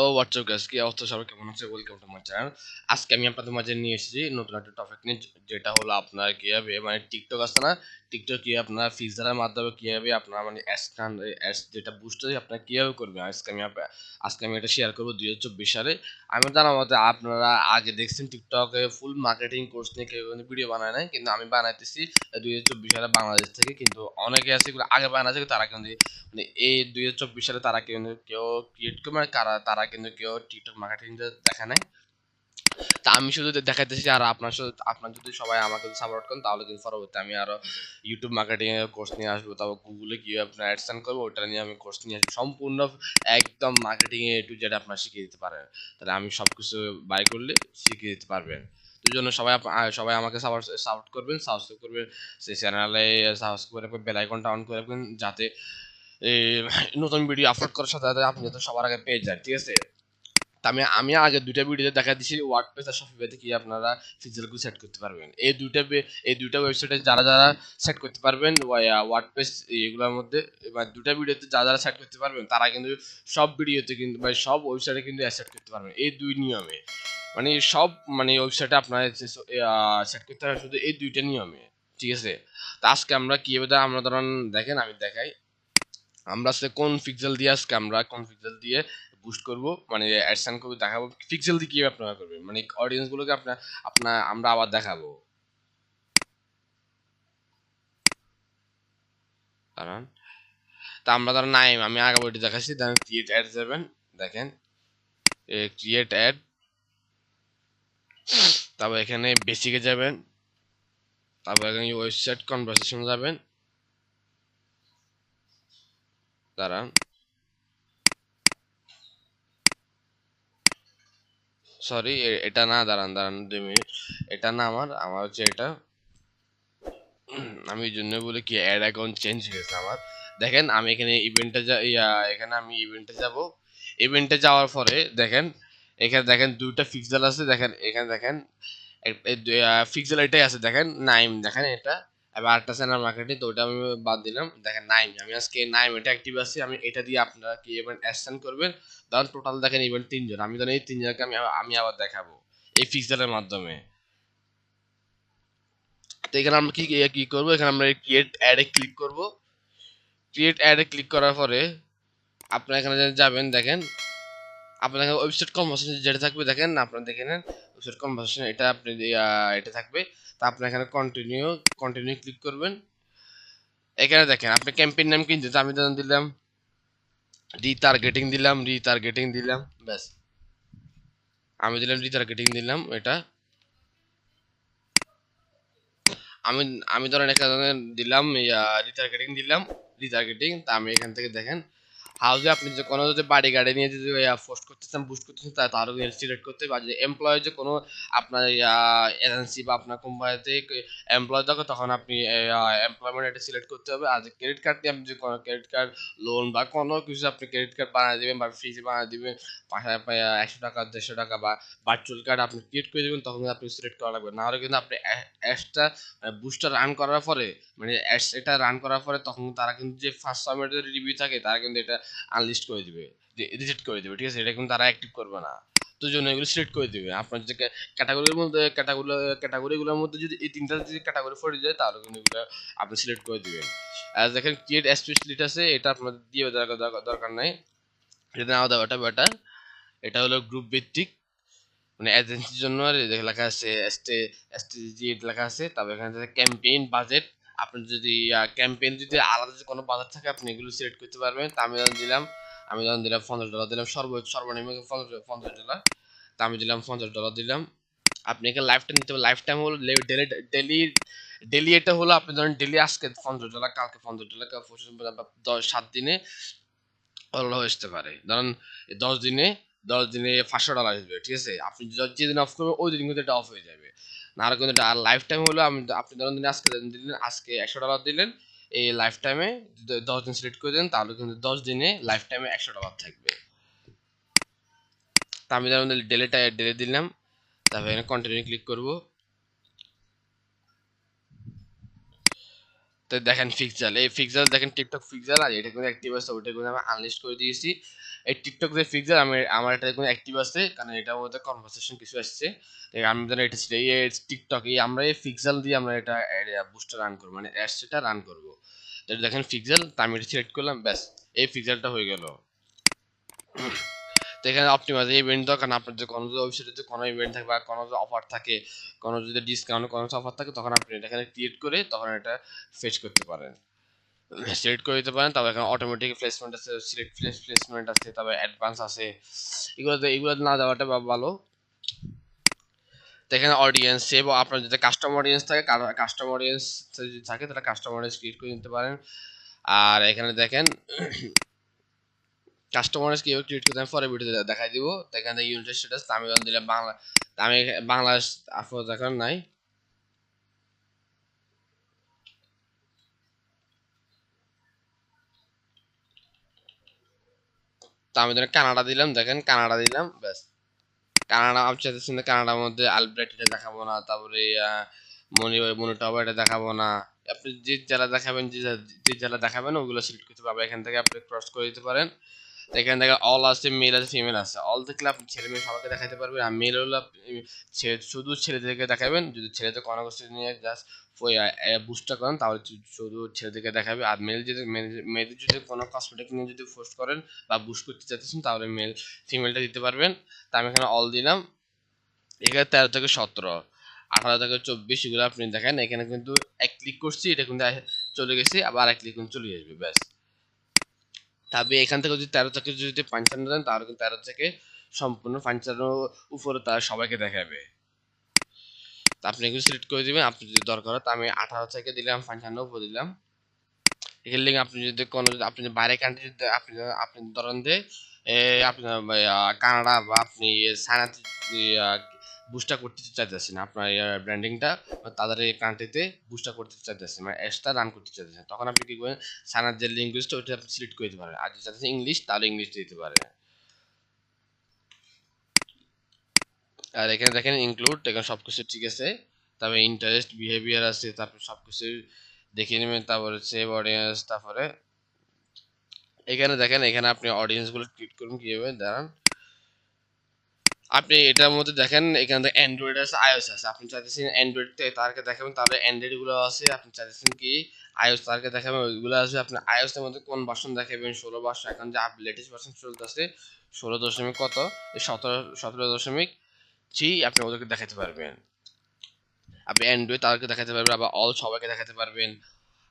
Hello WhatsApp guys কি অবস্থা? সবাই কেমন আছে? ওয়েলকাম টু মাই চ্যানেল আজকে আমি আপনাদের মাঝে নিয়ে এসেছি নতুন একটা টপিক নিয়ে, যেটা হলো আপনার কীভাবে মানে টিকটক আছে না? টিকটক কি আপনার ফিচারের মাধ্যমে কীভাবে আপনার মানে অ্যাস অ্যাস যেটা বুস্ট আপনার কীভাবে করবেন? আজকে আমি আজকে আমি এটা শেয়ার করব দুই হাজার চব্বিশ সালে। আমি জানার মতে আপনারা আগে দেখছেন টিকটকে ফুল মার্কেটিং কোর্স নিয়ে কেউ কিন্তু ভিডিও বানায় নাই, কিন্তু আমি বানাইতেছি দুই হাজার চব্বিশ সালে বাংলাদেশ থেকে, কিন্তু অনেকে আছে আগে বানাচ্ছে তারা কিন্তু মানে এই দুই হাজার চব্বিশ সালে তারা কিন্তু কেউ ক্রিয়েট করে মানে কারা, তারা কিন্তু কেউ টিকটক মার্কেটিং দেখা নাই। তা আমি শুধু দেখাইতেছি আর আপনার সাথে আপনার যদি সবাই আমাকে সাপোর্ট করেন, তাহলে কিন্তু পরবর্তী আমি আরও ইউটিউব মার্কেটিং এর কোর্স নিয়ে আসব, তারপর গুগলে গিয়ে আপনার অ্যাডসেন করব ওটা নিয়ে আমি কোর্স নিয়ে আসব। সম্পূর্ণ একদম মার্কেটিং এ টু যেটা আপনার শিখিয়ে দিতে পারেন। তাহলে আমি সব কিছু বাই করলে শিখিয়ে দিতে পারবেন। তো জন্য সবাই সবাই আমাকে সাপোর্ট করবেন সাবস্ক্রাইব করবেন। সেই চ্যানেলে সাবস্ক্রাইব করে রাখবেন বেল আইকনটা অন করে রাখবেন, যাতে নতুন ভিডিও আপলোড করার সাথে সাথে আপনি যাতে সবার আগে পেয়ে যান, ঠিক আছে? আমি আমি আগে দুইটা ভিডিওতে দেখা দিছি ওয়ার্ডপ্রেস আর শপিফাইতে কি আপনারা ফিজিক্যালগুলো সেট করতে পারবেন। এই দুইটা এই দুইটা ওয়েবসাইটে যারা যারা সেট করতে পারবেন ওয়ার্ডপ্রেস এগুলোর মধ্যে, এবার দুইটা ভিডিওতে যারা যারা সেট করতে পারবেন, তারা কিন্তু সব ভিডিওতে কিন্তু মানে সব ওয়েবসাইটে কিন্তু সেট করতে পারবেন, এই দুই নিয়মে। মানে সব মানে ওয়েবসাইটে আপনার সেট করতে হবে শুধু এই দুইটা নিয়মে, ঠিক আছে? তা আজকে আমরা কীভাবে আমরা ধরুন, দেখেন, আমি দেখাই। আমরা আজকে কোন পিক্সেল দিয়ে আজকে আমরা কোন পিক্সেল দিয়ে বুস্ট করব? মানে অ্যাডসান করব দেখাবো পিক্সেল দিয়ে কীভাবে আপনারা করবেন? মানে অডিয়েন্সগুলোকে আপনার আপনার, আমরা আবার দেখাবো। কারণ তা আমরা ধরেন নাই, আমি আগে বইটি দেখাচ্ছি দেন ক্রিয়েট অ্যাড যাবেন, দেখেন। ক্রিয়েট অ্যাড তারপর এখানে বেসিকে যাবেন। তারপর এখানে ওয়েবসাইট কনভারসেশন যাবেন। দাঁড়ান। সরি এটা না, দাঁড়ান দাঁড়ান, দুই মিনিট। এটা না আমার আমার হচ্ছে এটা। আমি জন্য বলে কি অ্যাড অ্যাকাউন্ট চেঞ্জ হয়েছে আমার। দেখেন, আমি এখানে ইভেন্টে যা এখানে আমি ইভেন্টে যাব। ইভেন্টে যাওয়ার পরে, দেখেন, এখানে দেখেন দুইটা পিক্সেল আছে। দেখেন, এখানে দেখেন পিক্সেল এটাই আছে। দেখেন নাইম দেখেন এটা। এবার আরেকটা চ্যানেল মার্কেটিং তো ওটা আমি বাদ দিলাম। দেখেন নাইম আমি আজকে নাইম এটা অ্যাক্টিভ আছে, আমি এটা দিয়ে আপনারা কি ইভেন্ট অ্যাকশন করবেন? ধরুন টোটাল দেখেন ইভেন্ট তিনজন, আমি ধরেন এই তিনজনকে আমি আমি আবার দেখাবো এই পিক্সেলের মাধ্যমে। তো এখানে আমরা কি কি করব? এখানে আমরা ক্রিয়েট অ্যাডে ক্লিক করব। ক্রিয়েট অ্যাডে ক্লিক করার পরে আপনারা এখানে যাবেন, দেখেন এখানে ওয়েবসাইট কনভার্সেশন যেটা থাকবে, দেখেন, আপনারা দেখে নেন ওয়েবসাইট কনভার্সেশন এটা আপনি এটা থাকবে। তা আপনি এখানে কন্টিনিউ কন্টিনিউ ক্লিক করবেন। এখানে দেখেন, আপনি ক্যাম্পেইন নাম কিনতে আমি ধরুন দিলাম রিটার্গেটিং দিলাম রিটার্গেটিং দিলাম, ব্যাস। আমি দিলাম রিটার্গেটিং দিলাম, এটা। আমি আমি ধরেন এখানে দিলাম রিটার্গেটিং দিলাম রিটার্গেটিং তা আমি এখান থেকে দেখেন হাউসে আপনি যে কোনো যদি বাড়ি গাড়ি নিয়ে যদি পোস্ট করতেছেন বুস্ট করতেছেন, তা তারও সিলেক্ট করতে বা যে এমপ্লয় যে কোনো আপনার এজেন্সি বা আপনার কোম্পানিতে এমপ্লয় থাকে, তখন আপনি এমপ্লয়মেন্ট এটা সিলেক্ট করতে হবে। আর ক্রেডিট কার্ড দিয়ে আপনি যে কোনো ক্রেডিট কার্ড লোন বা কোনো কিছু আপনি ক্রেডিট কার্ড বানিয়ে দেবেন বা ফ্রিজ বানিয়ে দিবেন একশো টাকা, দেড়শো টাকা বা ভার্চুয়াল কার্ড আপনি ক্রিয়েট করে দেবেন, তখন আপনি সিলেক্ট করা লাগবে। না হলে কিন্তু আপনি অ্যাডসটা বুস্টার রান করার পরে মানে অ্যাডস এটা রান করার পরে তখন তারা কিন্তু যে ফার্স্ট সাবমিটের রিভিউ থাকে, তারা কিন্তু এটা আনলিস্ট করে দিবে রিজেক্ট করে দিবে, ঠিক আছে? এটা কিন্তু তারা অ্যাক্টিভ করবে না। তো জন্য এগুলো সিলেক্ট করে দিবে। আপনার যে ক্যাটাগরির মধ্যে ক্যাটাগরি ক্যাটাগরিগুলোর মধ্যে যদি এই তিনটা যদি ক্যাটাগরি পড়ে যায়, তাহলে কিন্তু এগুলো আপনি সিলেক্ট করে দিবেন। আর দেখেন ক্রিয়েট স্পেশালিট আছে, এটা আপনাদের দিয়ে দরকার নাই। এটা নাও দেওয়াটা বেটার এটা হলো গ্রুপ ভিত্তিক মানে এজেন্সির জন্য। লেখা আছে এসটি এসটিজি লেখা আছে, তারপর এখানে ক্যাম্পেইন বাজেট আপনি যদি ক্যাম্পেইন যদি আলাদা যদি কোনো বাজার থাকে, আপনি এগুলো সিলেক্ট করতে পারবেন। তা আমি যখন দিলাম, আমি যখন দিলাম পঞ্চাশ ডলার দিলাম, সর্ব, সর্বনিম্ন পঞ্চাশ ডলার তা আমি দিলাম পঞ্চাশ ডলার দিলাম। আপনি এখানে লাইফ টাইম নিতে লাইফ টাইম হলো ডেলি ডেলি ডেলি এটা হলো আপনি ধরেন ডেলি আজকে পঞ্চাশ ডলার কালকে পঞ্চাশ ডলার দশ, সাত দিনে অল আসতে পারে। ধরেন দশ দিনে দশ দিনে পাঁচশো ডলার আসবে, ঠিক আছে? আপনি যেদিন অফ করবেন, ওই দিন কিন্তু এটা অফ হয়ে যাবে। না আর কিন্তু লাইফ টাইম হলো। আমি আপনি ধরুন দিন আজকে দিলেন আজকে একশো ডলার দিলেন, এই লাইফ টাইমে দশ দিন সিলেক্ট করে দেন তাহলে কিন্তু দশ দিনে লাইফ টাইমে একশো ডলার থাকবে। তা আমি ধরেন ডেলেটা ডেলে দিলাম, তারপরে এখানে কন্টিনিউ ক্লিক করব। তো দেখেন ফিক্সাল এই ফিক্সাল দেখেন টিকটক ফিক্সাল আর এটা কোনো অ্যাক্টিভ আছে, ওটা কিন্তু আমি আনলিস্ট করে দিয়েছি। এই টিকটক যে ফিক্সাল আমি, আমার এটা কোনো অ্যাক্টিভ আছে, কারণ এটার মধ্যে কনভারসেশন কিছু আসছে। আমি যেন এটা ছিল এই টিকটক এই আমরা এই ফিক্সাল দিয়ে আমরা এটা বুস্টার রান করব মানে অ্যাডসটা রান করব। তো দেখেন ফিক্সাল আমি এটা সিলেক্ট করলাম, ব্যাস, এই ফিক্সালটা হয়ে গেল। তো এখানে অপটিমাইজ ইভেন্ট দরকার আপনার যে কোনো যদি ওয়েবসাইটে যদি কোনো ইভেন্ট থাকে বা কোনো যদি অফার থাকে, কোনো যদি ডিসকাউন্ট কোনো অফার থাকে, তখন আপনি এটা এখানে ক্রিয়েট করে তখন এটা ফেচ করতে পারেন। সিলেক্ট করে দিতে পারেন তবে এখানে অটোমেটিক প্লেসমেন্ট আছে সিলেক্ট প্লেসমেন্ট আছে তবে অ্যাডভান্স আছে। এগুলো এগুলো না দেওয়াটা ভালো। এখানে অডিয়েন্স সেভ আপনার যদি কাস্টম অডিয়েন্স থাকে কাস্টম অডিয়েন্স যদি থাকে, তাহলে কাস্টম অডিয়েন্স ক্রিয়েট করে নিতে পারেন। আর এখানে দেখেন কাস্টমার কীভাবে ক্রিয়েট করতে আমি পরে ভিডিওতে দেখাই দিব। এখান থেকে ইউনিটেড স্ট্যাটাস আমি যখন দিলাম বাংলা আমি বাংলাদেশ আফরোজ এখন নাই। তো আমি ধরেন কানাডা দিলাম, দেখেন কানাডা দিলাম, ব্যাস। কানাডা আমি চাইতেছি না কানাডার মধ্যে আলব্রেট এটা দেখাবো না, তারপরে মনি মনিটপ এটা দেখাবো না। আপনি যে জেলা দেখাবেন, যে জেলা দেখাবেন, ওগুলো সিলেক্ট করতে পারবেন। এখান থেকে আপনি ক্রস করে দিতে পারেন। এখানে দেখেন অল আছে মেল আছে ফিমেল আছে। অল দেখলে আপনি ছেলে মেয়ে সবাইকে দেখাতে পারবেন, আর মেল হলে শুধু ছেলেদেরকে দেখাবেন। যদি ছেলেদের কোনো নিয়ে জাস্ট ওই বুস্টটা করেন, তাহলে শুধু ছেলেদেরকে দেখাবে। আর মেল যদি মেয়েদের যদি কোনো কসমেটিক নিয়ে যদি পোস্ট করেন বা বুস্ট করতে চাইতেছেন, তাহলে মেল ফিমেলটা দিতে পারবেন। তা আমি এখানে অল দিলাম। এখানে তেরো থেকে সতেরো, আঠারো থেকে চব্বিশ, এগুলো আপনি দেখেন। এখানে কিন্তু এক ক্লিক করছি, এটা কিন্তু চলে গেছে, আবার এক ক্লিক চলে আসবে, ব্যাস। তবে এখান থেকে যদি তেরো থেকে যদি পঞ্চান্ন দেন, তাহলে কিন্তু তেরো থেকে সম্পূর্ণ পঞ্চান্ন উপরে তারা সবাইকে দেখাবে। আপনি এগুলো সিলেক্ট করে দিবেন আপনি যদি দরকার হয়, তা আমি আঠারো থেকে দিলাম পঞ্চান্ন উপরে দিলাম। এখানে লিঙ্ক আপনি যদি কোনো যদি আপনি বাইরে কান্ট্রি যদি আপনি আপনি ধরেন যে আপনার কানাডা বা আপনি সানাতে বুস্টার করতে চাইতেছেন আপনার ব্র্যান্ডিংটা তাদের এই কান্ট্রিতে বুস্টার করতে চাইতেছেন মানে এক্সট্রা রান করতে চাইতেছেন তখন আপনি কি করবেন? সানার যে ল্যাঙ্গুয়েজটা ওইটা আপনি সিলেক্ট করে দিতে পারেন। আর যদি চাইতেছেন ইংলিশ তাহলে ইংলিশ দিতে পারেন। আর এখানে দেখেন ইনক্লুড এখানে সব কিছু ঠিক আছে। তারপরে ইন্টারেস্ট বিহেভিয়ার আছে, তারপর সব কিছু দেখে নেবেন। তারপরে সেভ অডিয়েন্স তারপরে এখানে দেখেন, এখানে আপনি অডিয়েন্সগুলো ক্লিক করুন কীভাবে দাঁড়ান। আপনি এটার মধ্যে দেখেন, এখানে অ্যান্ড্রয়েড আছে আইওএস আছে। আপনি চাইতেছেন অ্যান্ড্রয়েড তারকে দেখাবেন তাহলে অ্যান্ড্রয়েডগুলো আছে, আপনি চাইতেছেন কি আইওএস তারকে দেখাবেন, ওইগুলো আছে। আপনি আইওএস এর মধ্যে কোন ভার্সন দেখাবেন? ষোলো ভার্সন এখন যে আপ লেটেস্ট ভার্সন চলতেছে, ষোলো দশমিক কত? সতেরো সতেরো দশমিক থ্রি আপনি ওদেরকে দেখাতে পারবেন। আপনি অ্যান্ড্রয়েড তাদেরকে দেখাতে পারবেন, আবার অল সবাইকে দেখাতে পারবেন।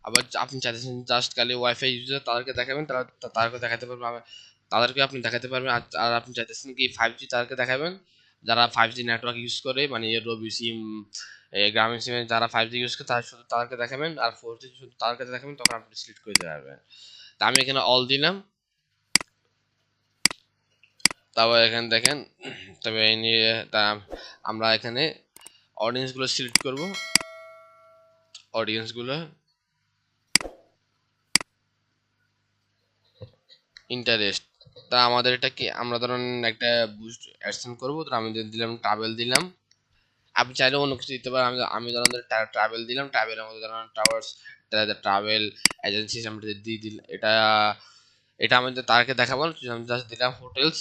আবার আপনি চাইতেছেন জাস্ট খালি ওয়াইফাই ইউজার তাদেরকে দেখাবেন, তারা তাদেরকে দেখাতে পারবেন। তাদেরকে আপনি দেখাতে পারবেন। আর আপনি চাইতেছেন কি ফাইভ জি তাদেরকে দেখাবেন। যারা ফাইভ জি নেটওয়ার্ক ইউজ করে মানে রবি সিম গ্রামীণ সিমে যারা ফাইভ জি ইউজ করে, তারা শুধু তাদেরকে দেখাবেন। আর ফোর জি শুধু তাদেরকে দেখাবেন, তখন আপনি সিলেক্ট করে দিতে পারবেন। তা আমি এখানে অল দিলাম। তারপর এখানে দেখেন, তবে এই নিয়ে তা আমরা এখানে অডিয়েন্সগুলো সিলেক্ট করব। অডিয়েন্সগুলো ইন্টারেস্ট তা আমাদের এটা কি, আমরা ধরুন একটা বুস্ট অ্যাডসেন্ড করব তো আমি দিলাম ট্রাভেল দিলাম, আপনি চাইলে অন্য কিছু দিতে পারেন, আমি আমি ধরুন ট্রাভেল দিলাম ট্রাভেলের মধ্যে ধরুন টাওয়ার্স ট্রাভেল এজেন্সি আমরা দিয়ে দিল এটা এটা আমাদের তাদেরকে দেখাবো, আমি জাস্ট দিলাম হোটেলস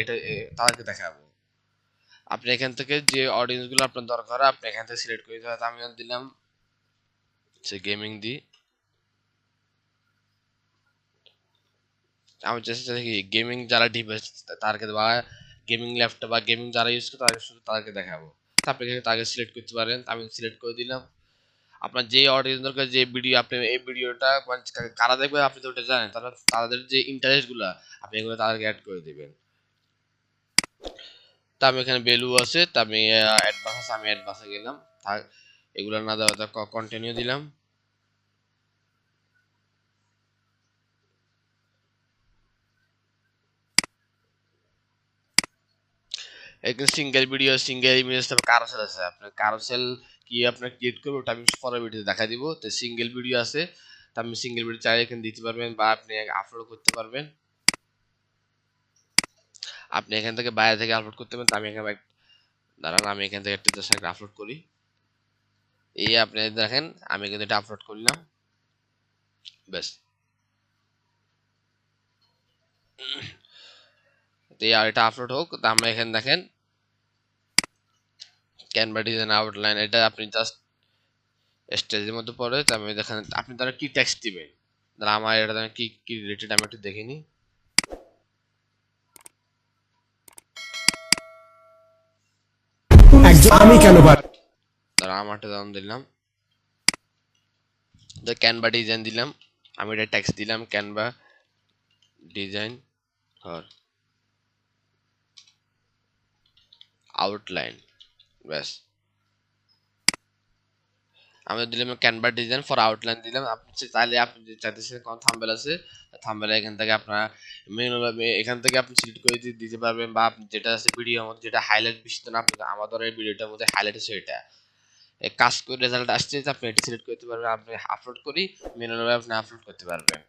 এটা তাদেরকে দেখাবো। আপনি এখান থেকে যে অডিয়েন্সগুলো আপনার দরকার, আপনি এখান থেকে সিলেক্ট করে দিতে আমি দিলাম, সে গেমিং দিই আমি চেষ্টা কি গেমিং যারা ডিভাইস তাদেরকে বা গেমিং ল্যাপটপ বা গেমিং যারা ইউজ করে তাদের শুধু তাদেরকে দেখাবো। আপনি এখানে তাকে সিলেক্ট করতে পারেন আমি সিলেক্ট করে দিলাম। আপনার যে অডিয়েন্স দরকার, যে ভিডিও আপনি এই ভিডিওটা কারা দেখবে আপনি তো ওটা জানেন, তারা, তাদের যে ইন্টারেস্টগুলো আপনি এগুলো তাদেরকে অ্যাড করে দেবেন। তা আমি এখানে ভ্যালু আছে, তা আমি অ্যাডভান্স আমি অ্যাডভান্সে গেলাম। এগুলো না দেওয়া কন্টিনিউ দিলাম। এখানে সিঙ্গেল ভিডিও সিঙ্গেল ইমেজ তারপর কারোসেল আছে। আপনার কারোসেল কি আপনার ক্রিয়েট করব, ওটা আমি পরের ভিডিওতে দেখা দিব। তো সিঙ্গেল ভিডিও আছে, তা আপনি সিঙ্গেল ভিডিও চাইলে এখানে দিতে পারবেন বা আপনি আপলোড করতে পারবেন। আপনি এখান থেকে বাইরে থেকে আপলোড করতে পারেন আমি এখানে দাঁড়ান, আমি এখান থেকে একটা আপলোড করি। এই আপনি দেখেন, আমি কিন্তু এটা আপলোড করলাম। ব্যাস। তো আর এটা আপলোড হোক, তা আমরা এখানে দেখেন ক্যানভা ডিজাইন আউটলাইন এটা আপনি জাস্ট স্টেজের মধ্যে পড়ে আমি দেখেন আপনি তারা কি ট্যাক্স দিবেন? তাহলে আমার এটা দেখেন কি কি রিলেটেড আমি একটু দেখে নিই। একজন আমি কেন তারা আমারটা দাম দিলাম। তো ক্যানভা ডিজাইন দিলাম। আমি এটা টেক্সট দিলাম ক্যানভা ডিজাইন আউটলাইন ব্যাস। আমি দিলাম ক্যানভা ডিজাইন ফর আউটলাইন দিলাম। আপনি চাইলে আপনি যদি চাইতেছেন কোন থাম্বেল আছে থাম্বেল এখান থেকে আপনার মেনু এখান থেকে আপনি সিলেক্ট করে দিতে পারবেন বা আপনি যেটা আছে ভিডিওর মধ্যে যেটা হাইলাইট বেশি না আমাদের এই ভিডিওটার মধ্যে হাইলাইট আছে এটা। কাজ করে রেজাল্ট আসছে যে আপনি এটা সিলেক্ট করতে পারবেন, আপনি আপলোড করি মেনু আপনি আপলোড করতে পারবেন।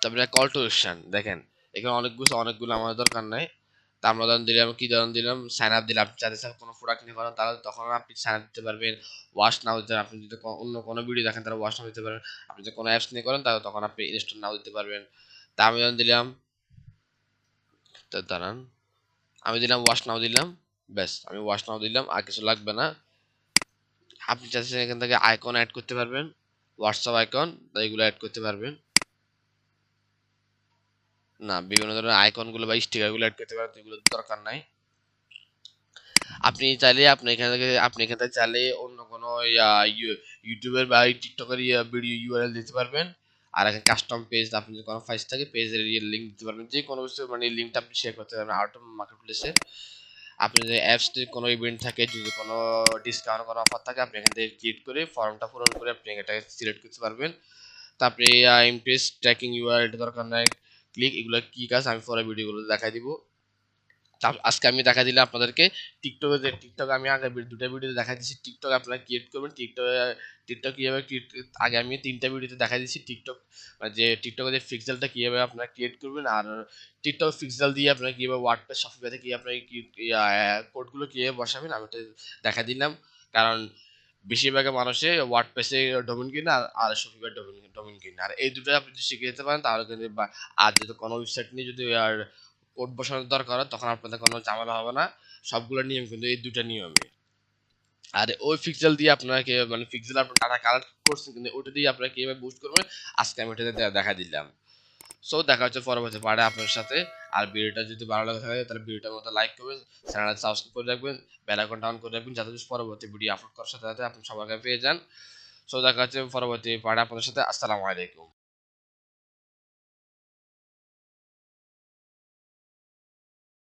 তারপরে কল টু অ্যাকশন দেখেন, এখানে অনেকগুলো অনেকগুলো আমাদের দরকার নাই। তা আমরা দিলাম, কি ধরুন দিলাম? সাইন আপ দিলাম। যাতে স্যার কোনো প্রোডাক্ট নিয়ে করেন তাহলে তখন আপনি সাইন আপ দিতে পারবেন। ওয়াশ নাও দিতে আপনি যদি অন্য কোনো ভিডিও দেখেন তাহলে ওয়াশ নাও দিতে পারবেন আপনি যদি কোনো অ্যাপস নিয়ে করেন তাহলে তখন আপনি ইনস্টল নাও দিতে পারবেন। তা আমি ধরুন দিলাম। তো দাঁড়ান। আমি দিলাম ওয়াশ নাও দিলাম। ব্যাস, আমি ওয়াশ নাও দিলাম। আর কিছু লাগবে না। আপনি চাচ্ছেন এখান থেকে আইকন অ্যাড করতে পারবেন। হোয়াটসঅ্যাপ আইকন এইগুলো অ্যাড করতে পারবেন। না বিভিন্ন ধরনের আইকনগুলো বা স্টিকারগুলো অ্যাড করতে পারেন এগুলো দরকার নাই। আপনি চাইলে আপনি এখান থেকে আপনি এখান থেকে চাইলে অন্য কোনো ইয়া, ইউ- ইউটিউবের বা টিকটকের ইয়া ভিডিও ইউআরএল দিতে পারবেন। আর এখানে কাস্টম পেজ আপনি যদি কোনো ফাইস থাকে পেজের ইয়ে লিঙ্ক দিতে পারবেন। যে কোনো কিছু মানে লিঙ্কটা আপনি শেয়ার করতে পারবেন আউট অফ মার্কেট প্লেসে আপনি যদি অ্যাপস যদি কোনো ইভেন্ট থাকে যদি কোনো ডিসকাউন্ট কোনো অফার থাকে আপনি এখান থেকে ক্লিক করে ফর্মটা পূরণ করে আপনি এটাকে সিলেক্ট করতে পারবেন। তারপরে ইমপ্রেস ট্র্যাকিং ইউআর এটা দরকার নাই। ক্লিক এগুলো কি কাজ? আমি পরে ভিডিওগুলো দেখাই দিব। আজকে আমি দেখা দিলাম আপনাদেরকে টিকটকে যে টিকটক আমি আগে দুটো ভিডিওতে দেখা দিচ্ছি টিকটক আপনারা ক্রিয়েট করবেন। টিকটক টিকটক কীভাবে আগে আমি তিনটা ভিডিওতে দেখা দিচ্ছি টিকটক যে টিকটকে যে পিক্সেলটা কীভাবে আপনারা ক্রিয়েট করবেন আর টিকটক পিক্সেল দিয়ে আপনারা কীভাবে ওয়ার্ডপ্রেস শপিফাইতে কী আপনারা কোডগুলো কীভাবে বসাবেন, আমি দেখা দিলাম। কারণ বেশিরভাগ মানুষে ওয়ার্ডপ্রেসে ডোমেন কিনে আর শপিফাই ডোমেন ডোমেন কিনে। আর এই দুটো আপনি যদি শিখে যেতে পারেন, তাহলে কিন্তু আর যদি কোনো ওয়েবসাইট নিয়ে যদি আর কোড বসানোর দরকার তখন আপনাদের কোনো ঝামেলা হবে না। সবগুলো নিয়ম কিন্তু এই দুটো নিয়মে আর ওই পিক্সেল দিয়ে আপনাকে মানে পিক্সেল আপনার টাটা কালেক্ট করছেন কিন্তু ওটা দিয়ে আপনারা কীভাবে বুস্ট করবেন, আজকে আমি ওটাতে দেখা দিলাম। সো দেখা হচ্ছে পরবর্তী পার্টে আপনার সাথে। আর ভিডিওটা যদি ভালো লাগে থাকে, তাহলে ভিডিওটার মতো লাইক করবেন চ্যানেল সাবস্ক্রাইব করে রাখবেন বেল ডাউন করে রাখবেন, যাতে পরবর্তী ভিডিও আপলোড করার সাথে সাথে আপনি সবার কাছে পেয়ে যান। সো দেখা হচ্ছে পরবর্তী পার্টে আপনাদের সাথে। আসসালামু আলাইকুম।